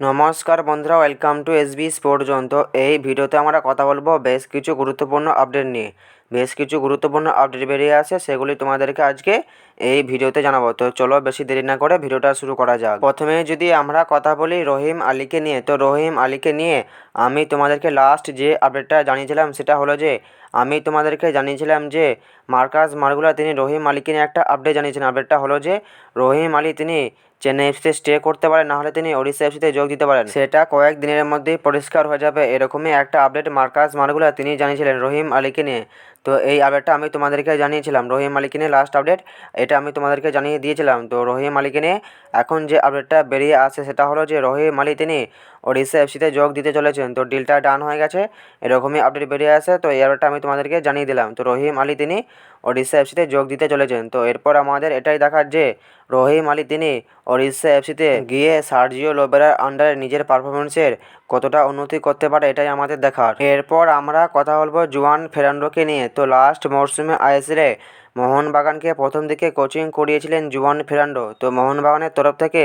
নমস্কার বন্ধুরা welcome to S B sport তো এই ভিডিওতে আমরা কথা বলব বেশ কিছু গুরুত্বপূর্ণ আপডেট নিয়ে। বেশ কিছু গুরুত্বপূর্ণ আপডেট বেরিয়ে আছে সেগুলি তোমাদেরকে আজকে এই ভিডিওতে জানাব। তো চলো বেশি দেরি না করে ভিডিওটা শুরু করা যাক। প্রথমে যদি আমরা কথা বলি রহিম আলীকে নিয়ে, তো রহিম আলীকে নিয়ে আমি তোমাদেরকে লাস্ট যে আপডেটটা জানিয়েছিলাম, সেটা হলো যে, আমি তোমাদেরকে জানিয়েছিলাম যে মার্কাস মার্গুলা তিনি রহিম আলীকে নিয়ে একটা আপডেট জানিয়েছেন আপডেটটা হলো যে, রহিম আলী তিনি চেন্নাই এফসিতে স্টে করতে পারেন নাহলে তিনি ওড়িশা এফসিতে যোগ দিতে পারেন। সেটা কয়েক দিনের মধ্যেই পরিষ্কার হয়ে যাবে, এরকমই একটা আপডেট মার্কাস মার্গুলা তিনি জানিয়েছিলেন রহিম আলীকে নিয়ে। তো এই আপডেটটা আমি তোমাদেরকে জানিয়েছিলাম, রহিম মালিকিনে লাস্ট আপডেট এটা আমি তোমাদেরকে জানিয়ে দিয়েছিলাম। তো রহিম মালিকিনে এখন যে আপডেটটা বেরিয়ে আসে সেটা হলো যে রহিম মালিক তিনি ওড়িশা এফসিতে যোগ দিতে চলেছেন। তো ডিলটা ডান হয়ে গেছে, এরকমই আপডেট বেরিয়ে আসে। তো এই আপডেটটা আমি তোমাদেরকে জানিয়ে দিলাম। তো রহিম আলী তিনি ওড়িশা এফসিতে যোগ দিতে চলেছেন। তো এরপর আমাদের এটাই দেখার যে রহিম আলী তিনি ওড়িশা এফসিতে গিয়ে সার্জিও লোবেরার আন্ডারে নিজের পারফরমেন্সের কতটা উন্নতি করতে পারে এটাই আমাদের দেখার। এরপর আমরা কথা বলব জুয়ান ফেরান্ডোকে নিয়ে। তো লাস্ট মরশুমে আইএসএলে মোহনবাগানকে প্রথম দিকে কোচিং করিয়েছিলেন জুয়ান ফেরান্ডো। তো মোহনবাগানের তরফ থেকে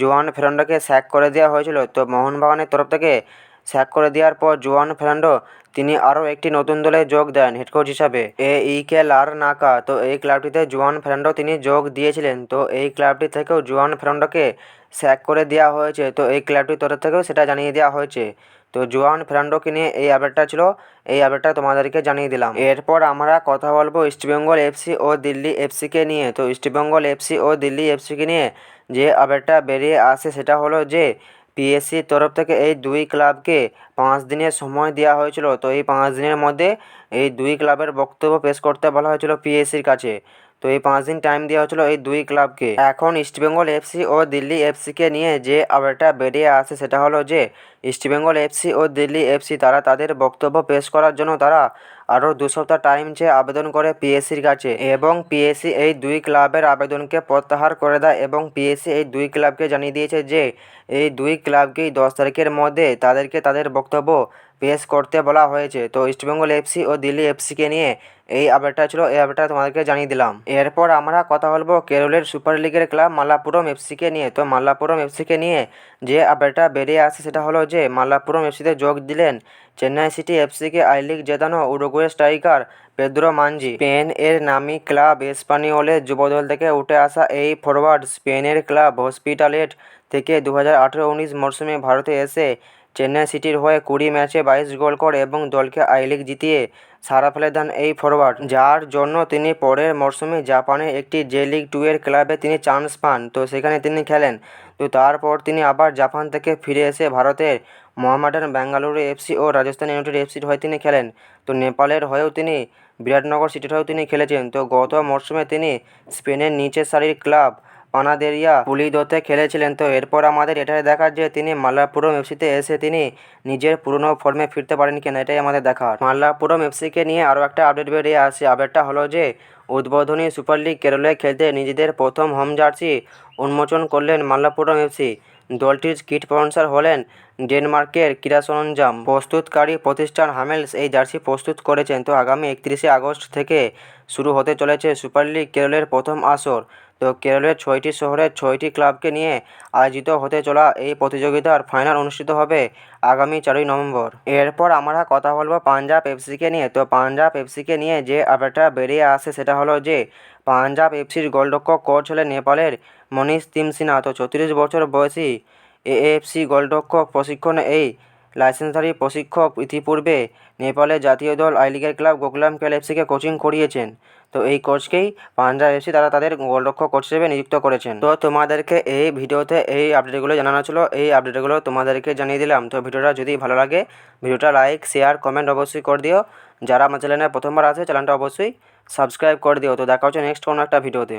জুয়ান ফেরান্ডোকে স্যাক করে দেওয়া হয়েছিল। তো মোহনবাগানের তরফ থেকে স্যাক করে দেওয়ার পর জুয়ান ফেরান্ডো, তিনি আরও একটি নতুন দলে যোগ দেন হেড কোচ হিসাবে। এ ই কে লার নাকা। তো এই ক্লাবটিতে জুয়ান ফেরান্ডো তিনি যোগ দিয়েছিলেন। তো এই ক্লাবটি থেকেও জুয়ান ফেরান্ডোকে স্যাক করে দেওয়া হয়েছে। তো এই ক্লাবটির তরফ থেকেও সেটা জানিয়ে দেওয়া হয়েছে। তো জুয়ান ফেরান্ডোকে নিয়ে এই আপডেটটা ছিল। এই আপডেটটা তোমাদেরকে জানিয়ে দিলাম। এরপর আমরা কথা বলব ইস্টবেঙ্গল এফসি ও দিল্লি এফসিকে নিয়ে। তো ইস্টবেঙ্গল এফসি ও দিল্লি এফসিকে নিয়ে যে আপডেটটা বেরিয়ে আসে সেটা হলো যে পিএসসির তরফ থেকে এই দুই ক্লাবকে পাঁচ দিনের সময় দেওয়া হয়েছিল। তো এই পাঁচ দিনের মধ্যে এই দুই ক্লাবের বক্তব্য পেশ করতে বলা হয়েছিল পিএসসির কাছে। তো এই পাঁচ দিন টাইম দেওয়া হয়েছিল এই দুই ক্লাবকে এখন ইস্টবেঙ্গল এফসি ও দিল্লি এফসিকে নিয়ে যে আপডেটটা বেরিয়ে আসে সেটা হলো যে ইস্টবেঙ্গল এফসি ও দিল্লি এফসি তারা তাদের বক্তব্য পেশ করার জন্য তারা আরও দু সপ্তাহ টাইম চেয়ে আবেদন করে পিএসসির কাছে এবং পিএসসি এই দুই ক্লাবের আবেদনকে প্রত্যাহার করে দেয় এবং পিএসসি এই দুই ক্লাবকে জানিয়ে দিয়েছে যে, এই দুই ক্লাবকেই দশ তারিখের মধ্যে তাদেরকে তাদের বক্তব্য পেশ করতে বলা হয়েছে। তো ইস্টবেঙ্গল এফসি ও দিল্লি এফসিকে নিয়ে এই আপডেটটা ছিল, এই আপডেটটা তোমাদেরকে জানিয়ে দিলাম। এরপর আমরা কথা বলব কেরলের সুপার লিগের ক্লাব মাল্লাপুরম এফসিকে নিয়ে। তো মাল্লাপুরম এফসিকে নিয়ে যে আপডেটটা বেরিয়ে আসে সেটা হলো যে মাল্লাপুরম এফসিতে যোগ দিলেন চেন্নাই সিটি এফসিকে I league জেতানো Uruguay striker Pedro Manzi Spain এর নামি ক্লাব এসপানিওলের যুবদল থেকে উঠে আসা এই ফরওয়ার্ড স্পেনের ক্লাব হসপিটালেট থেকে দু হাজার আঠেরো উনিশ মরশুমে ভারতে এসে চেন্নাই সিটির হয়ে কুড়ি ম্যাচে বাইশ গোল করে এবং দলকে আই লিগ জিতিয়ে সারা ফেলে দেন এই ফরওয়ার্ড যার জন্য তিনি পরের মরশুমে জাপানের একটি জে লিগ টু এর ক্লাবে তিনি চান্স পান। তো সেখানে তিনি খেলেন। তো তারপর তিনি আবার জাপান থেকে ফিরে এসে ভারতের মোহামেডান বেঙ্গালুরু এফসি ও রাজস্থান ইউনাইটেড এফসির হয়ে তিনি খেলেন। তো নেপালের হয়েও তিনি, বিরাটনগর সিটির হয়েও তিনি খেলেছেন। তো গত মরশুমে তিনি স্পেনের নিচের সারির ক্লাব পানাদেরিয়া পুলিদোতে খেলেছিলেন। তো এরপর আমাদের এটাই দেখার যে তিনি মাল্লাপুরম এফসিতে এসে তিনি নিজের পুরনো ফর্মে ফিরতে পারেন কিনা? এটাই আমাদের দেখার। মাল্লাপুরম এফসিকে নিয়ে আরও একটা আপডেট বেরিয়ে আসে আপডেটটা হলো যে, উদ্বোধনী সুপার লিগ কেরলে খেলতে নিজেদের প্রথম হোম জার্সি উন্মোচন করলেন মাল্লাপুরম এফসি। দলটির কিট স্পন্সর হলেন ডেনমার্কের ক্রীড়া সরঞ্জাম প্রস্তুতকারী প্রতিষ্ঠান হামেলস এই জার্সি প্রস্তুত করেছেন। তো আগামী একত্রিশে আগস্ট থেকে শুরু হতে চলেছে সুপার লিগ কেরলের প্রথম আসর। তো কেরলের ছয়টি শহরের ছয়টি ক্লাবকে নিয়ে আয়োজিত হতে চলা এই প্রতিযোগিতার ফাইনাল অনুষ্ঠিত হবে আগামী চারই নভেম্বর। এরপর আমরা কথা বলব পাঞ্জাব এফসিকে নিয়ে। তো পাঞ্জাব এফসিকে নিয়ে যে আপডেটটা বেরিয়ে আসে সেটা হলো যে, পাঞ্জাব এফসির গোলরক্ষক কোচ হলেন নেপালের মনীষ তিমসিনা। তো চৌত্রিশ বছর বয়সী এএফসি গোলরক্ষক প্রশিক্ষণে এই লাইসেন্সধারী প্রশিক্ষক ইতিপূর্বে নেপালের জাতীয় দল আই লিগের ক্লাব গোকুলাম কেল এফসিকে কোচিং করিয়েছেন। তো এই কোচকেই পাঞ্জাব এফসি তারা তাদের গোলরক্ষক কোচ হিসেবে নিযুক্ত করেছেন। তো তোমাদেরকে এই ভিডিওতে এই আপডেটগুলো জানানো ছিল, এই আপডেটগুলো তোমাদেরকে জানিয়ে দিলাম। তো ভিডিওটা যদি ভালো লাগে, ভিডিওটা লাইক, শেয়ার, কমেন্ট অবশ্যই করে দিও। যারা আমার চ্যানেলে প্রথমবার আছে, চ্যানেলটা অবশ্যই সাবস্ক্রাইব করে দিও। তো দেখা হচ্ছে নেক্সট কোনো একটা ভিডিওতে।